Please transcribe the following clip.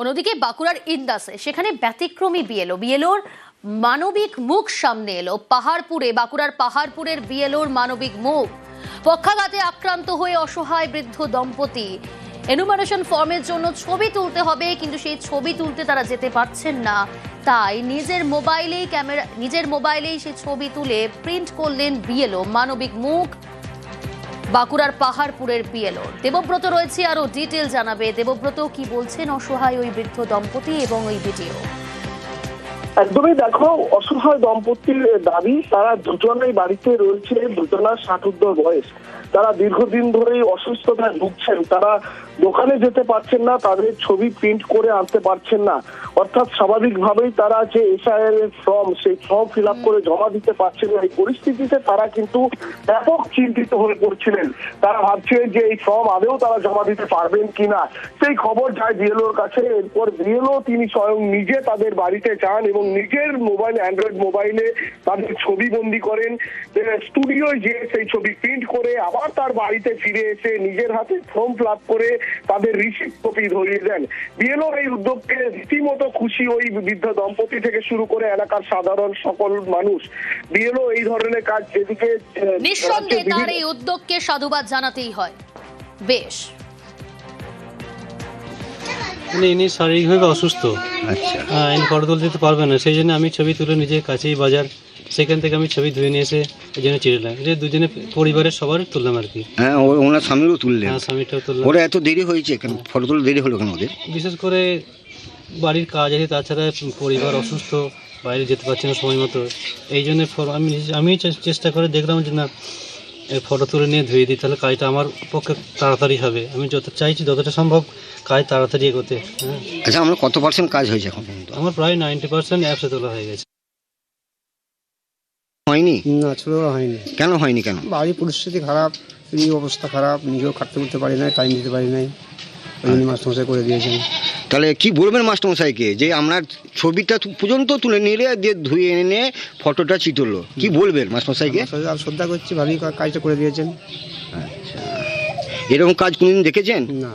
অন্যদিকে বাঁকুড়ার ইন্দাসে সেখানে ব্যতিক্রমী বিএলও। বিএলওর মানবিক মুখ সামনে এলো। পাহাড়পুরে, বাঁকুড়ার পাহাড়পুরের বিএলওর মানবিক মুখ। পক্ষাঘাতে আক্রান্ত হয়ে অসহায় বৃদ্ধ দম্পতি। এনুমারেশন ফর্মের জন্য ছবি তুলতে হবে, কিন্তু সেই ছবি তুলতে তারা যেতে পারছেন না। তাই নিজের মোবাইলেই ক্যামেরা নিজের মোবাইলেই সেই ছবি তুলে প্রিন্ট করলেন বিএলও। মানবিক মুখ বাঁকুড়ার পাহাড়পুরের পিএলও। দেবব্রত রয়েছে আরও ডিটেল জানাবে। দেবব্রত কি বলছেন? অসহায় ওই বৃদ্ধ দম্পতি এবং ওই ভিডিও। একদমই দেখো, অসহায় দম্পতির দাবি, তারা দুজনেই বাড়িতে রয়েছে, দুজনার ষাটুর্ধ বয়স। তারা দীর্ঘদিন ধরেই অসুস্থতায় ভুগছেন। তারা দোকানে যেতে পারছেন না, তাদের ছবি প্রিন্ট করে আনতে পারছেন না। অর্থাৎ স্বাভাবিকভাবেই তারা যে এসআইআর এর ফর্ম সেই ফর্ম ফিল করে জমা দিতে পারছেন না। এই পরিস্থিতিতে তারা কিন্তু ব্যাপক চিন্তিত হয়ে পড়ছিলেন। তারা ভাবছিলেন যে এই ফর্ম আদেও তারা জমা দিতে পারবেন কিনা। সেই খবর যায় বিএলওর কাছে। এরপর বিএলও তিনি স্বয়ং নিজে তাদের বাড়িতে যান এবং নিজের মোবাইল অ্যান্ড্রয়েড মোবাইলে তাদের ছবি বন্দি করেন। স্টুডিওয় যে সেই ছবি প্রিন্ট করে আবার তার বাড়িতে ফিরে এসে নিজের হাতে ফর্ম ফিল আপ করে তাদের রিসিপ্ট কপি ধরিয়ে দেন। বিএলও এই উদ্যোগকে রীতিমতো খুশি ওই বৃদ্ধ দম্পতি থেকে শুরু করে এলাকার সাধারণ সকল মানুষ। বিএলও এই ধরনের কাজ যেদিকে নিঃসন্দেহে তার এই উদ্যোগকে সাধুবাদ জানাতেই হয়। বেশ। মানে ইনি শারীরিকভাবে অসুস্থ। আচ্ছা। ইনি ফটো তুলতে দিতে পারবে না। সেই জন্য আমি ছবি তুলে নিজের কাছেই বাজার সেখান থেকে আমি ছবি ধুয়ে নিয়ে এসে এই জন্য চিড়লাম যে দুজনে পরিবারের সবার তুললাম আর কি। হ্যাঁ ও- ওনার স্বামীরও তুললেন। হ্যাঁ স্বামীটাও তুললাম। ওরা এত দেরি হয়েছে কেন? ফটো তুলে দেরি হলো কেন ওদের? বিশেষ করে বাড়ির কাজ আছে তাছাড়া পরিবার অসুস্থ বাইরে যেতে পারছে না সময় মতো। এই জন্য ফ- আমি নিজে- আমি চে- চেষ্টা করে দেখলাম যে না ফটো তুলে নিয়ে ধুয়ে দিই তাহলে কাজটা আমার পক্ষে তাড়াতাড়ি হবে। আমি যত চাইছি যতটা সম্ভব কাজ তাড়াতাড়ি এগোতে হ্যাঁ। আচ্ছা আমরা কত পার্সেন্ট কাজ হয়েছে এখন পর্যন্ত? আমার প্রায় নাইনটি পার্সেন্ট অ্যাপসে তোলা হয়ে গেছে। হয়নি? না ছোটো হয়নি। কেন হয়নি কেন? বাড়ির পরিস্থিতি খারাপ এই অবস্থা খারাপ নিজেও খাটতে করতে পারি নাই টাইম দিতে পারি নাই। ওই জন্য মাস্টারমশাই করে দিয়েছেন। তাহলে কি বলবেন মাস্টারমশাইকে? যে আমরা ছবিটা পর্যন্ত তুলে নিলে দিয়ে ধুয়ে এনে ফটোটা চিতলো। কি বলবেন মাস্টারমশাইকে? শ্রদ্ধা করছি ভালোই কাজটা করে দিয়েছেন। আচ্ছা। এরকম কাজ কোনোদিন দেখেছেন? না।